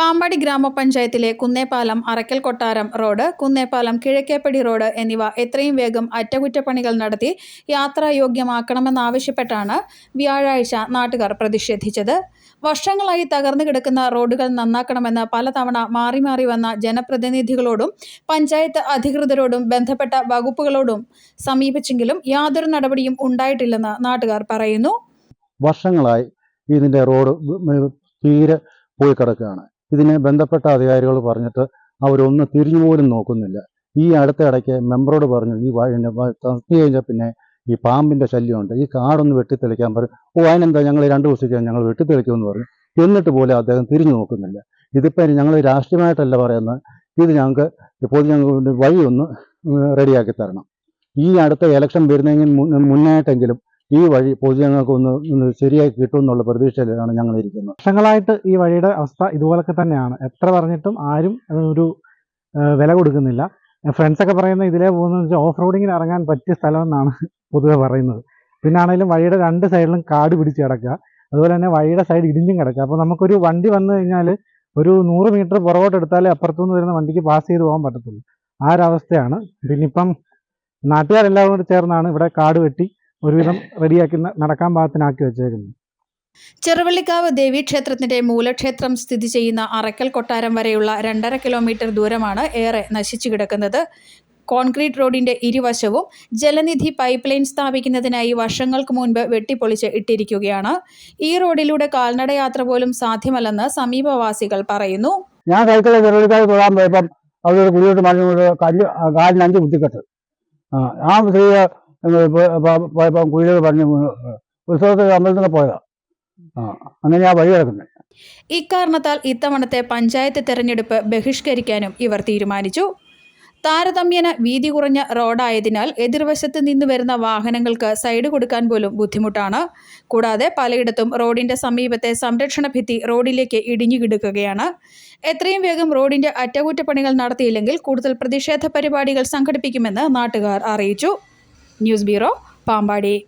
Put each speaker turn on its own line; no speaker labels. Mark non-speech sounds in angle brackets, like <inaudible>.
പാമ്പാടി ഗ്രാമപഞ്ചായത്തിലെ കുന്നേപ്പാലം അറക്കൽ കൊട്ടാരം road കുന്നേപ്പാലം കിഴക്കേപ്പടി road എന്നിവ എത്രയും വേഗം അറ്റകുറ്റപ്പണികൾ നടത്തി യാത്രായോഗ്യമാക്കണമെന്നാവശ്യപ്പെട്ടാണ് വ്യാഴാഴ്ച നാട്ടുകാർ പ്രതിഷേധിച്ചത്. വർഷങ്ങളായി തകർന്നു കിടക്കുന്ന റോഡുകൾ നന്നാക്കണമെന്ന് പലതവണ മാറി മാറി വന്ന ജനപ്രതിനിധികളോടും പഞ്ചായത്ത് അധികൃതരോടും ബന്ധപ്പെട്ട വകുപ്പുകളോടും സമീപിച്ചെങ്കിലും യാതൊരു നടപടിയും ഉണ്ടായിട്ടില്ലെന്ന് നാട്ടുകാർ പറയുന്നു.
വർഷങ്ങളായി ഇതിന്റെ റോഡ് തീരെ പോയി കിടക്കുകയാണ്. ഇതിനെ ബന്ധപ്പെട്ട അധികാരികൾ പറഞ്ഞിട്ട് അവരൊന്ന് തിരിഞ്ഞു പോലും നോക്കുന്നില്ല. ഈ അടുത്ത ഇടയ്ക്ക് മെമ്പറോട് പറഞ്ഞു ഈ തത്തി കഴിഞ്ഞാൽ പിന്നെ ഈ പാമ്പിന്റെ ശല്യമുണ്ട്. ഈ കാടൊന്ന് വെട്ടിത്തെളിക്കാൻ പറയും ഓ അതിനെന്താ ഞങ്ങൾ രണ്ട് ദിവസത്തേക്ക് ഞങ്ങൾ വെട്ടിത്തെളിക്കുമെന്ന് പറഞ്ഞു. എന്നിട്ട് പോലും അദ്ദേഹം തിരിഞ്ഞു നോക്കുന്നില്ല. ഇതിപ്പോൾ ഞങ്ങൾ രാഷ്ട്രീയമായിട്ടല്ല പറയുന്നത്. ഇത് ഞങ്ങൾക്ക് ഇപ്പോൾ ഞങ്ങൾ വഴിയൊന്ന് റെഡിയാക്കി തരണം. ഈ അടുത്ത ഇലക്ഷൻ വരുന്നതിന് മുന്നായിട്ടെങ്കിലും ഈ വഴി പൊതുജനങ്ങൾക്ക് ഒന്ന് ശരിയായി കിട്ടും എന്നുള്ള പ്രതീക്ഷയിലാണ് ഞങ്ങൾ ഇരിക്കുന്നത്
വർഷങ്ങളായിട്ട് ഈ വഴിയുടെ അവസ്ഥ ഇതുപോലൊക്കെ തന്നെയാണ്. എത്ര പറഞ്ഞിട്ടും ആരും ഒരു വില കൊടുക്കുന്നില്ല. ഫ്രണ്ട്സൊക്കെ പറയുന്നത് ഇതിലേ പോകുന്നതെന്ന് വെച്ചാൽ ഓഫ് റോഡിങ്ങിന് ഇറങ്ങാൻ പറ്റിയ സ്ഥലം എന്നാണ് <laughs> പൊതുവെ പറയുന്നത്. പിന്നെ ആണെങ്കിലും വഴിയുടെ രണ്ട് സൈഡിലും കാട് പിടിച്ച് കിടക്കുക. അതുപോലെ തന്നെ വഴിയുടെ സൈഡ് ഇടിഞ്ഞും കിടക്കുക. അപ്പോൾ നമുക്കൊരു വണ്ടി വന്നു കഴിഞ്ഞാൽ ഒരു നൂറ് മീറ്റർ പുറകോട്ട് എടുത്താലേ അപ്പുറത്തുനിന്ന് വരുന്ന വണ്ടിക്ക് പാസ് ചെയ്ത് പോകാൻ പറ്റത്തുള്ളൂ. ആ ഒരവസ്ഥയാണ്. അവസ്ഥയാണ് പിന്നെ ഇപ്പം നാട്ടുകാരെല്ലാവരും കൂടി ചേർന്നാണ് ഇവിടെ കാട് വെട്ടി ഒരുവിധം റെഡിയാക്കി നടക്കാൻ പാകത്തിനാക്കി വെച്ചേക്കുന്നത്
ചെറുവള്ളിക്കാവ് ദേവീക്ഷേത്രത്തിന്റെ മൂലക്ഷേത്രം സ്ഥിതി ചെയ്യുന്ന അറക്കൽ കൊട്ടാരം വരെയുള്ള രണ്ടര കിലോമീറ്റർ ദൂരമാണ് ഏറെ നശിച്ചു കിടക്കുന്നത്. കോൺക്രീറ്റ് റോഡിന്റെ ഇരുവശവും ജലനിധി പൈപ്പ് ലൈൻ സ്ഥാപിക്കുന്നതിനായി വർഷങ്ങൾക്ക് മുൻപ് വെട്ടിപ്പൊളിച്ച് ഇട്ടിരിക്കുകയാണ്. ഈ റോഡിലൂടെ കാൽനടയാത്ര പോലും സാധ്യമല്ലെന്ന് സമീപവാസികൾ പറയുന്നു.
ഞാൻ സൈക്കിളിൽ ചെറുതായി തൊഴാൻ പോയപ്പം അവിടെ ഒരു കുടിയോട്ട് മറിഞ്ഞുകൊണ്ട് കല്ല് ആ കാലിന് അഞ്ച് കുത്തിക്കെട്ട്. ആ ആ സ്ത്രീ പോയപ്പം കുഴികൾ പറഞ്ഞു ഉത്സവത്തിൽ അമ്പലത്തിൽ പോയതാ. ആ അങ്ങനെ ആ വഴി കിടക്കുന്നത്
ഇക്കാരണത്താൽ ഇത്തവണത്തെ പഞ്ചായത്ത് തെരഞ്ഞെടുപ്പ് ബഹിഷ്കരിക്കാനും ഇവർ തീരുമാനിച്ചു. താരതമ്യേന വീതി കുറഞ്ഞ റോഡായതിനാൽ എതിർവശത്ത് നിന്ന് വരുന്ന വാഹനങ്ങൾക്ക് സൈഡ് കൊടുക്കാൻ പോലും ബുദ്ധിമുട്ടാണ്. കൂടാതെ പലയിടത്തും റോഡിന്റെ സമീപത്തെ സംരക്ഷണ ഭിത്തി റോഡിലേക്ക് ഇടിഞ്ഞു കിടക്കുകയാണ്. എത്രയും വേഗം റോഡിന്റെ അറ്റകുറ്റപ്പണികൾ നടത്തിയില്ലെങ്കിൽ കൂടുതൽ പ്രതിഷേധ പരിപാടികൾ സംഘടിപ്പിക്കുമെന്ന് നാട്ടുകാർ അറിയിച്ചു. News bureau Pampady.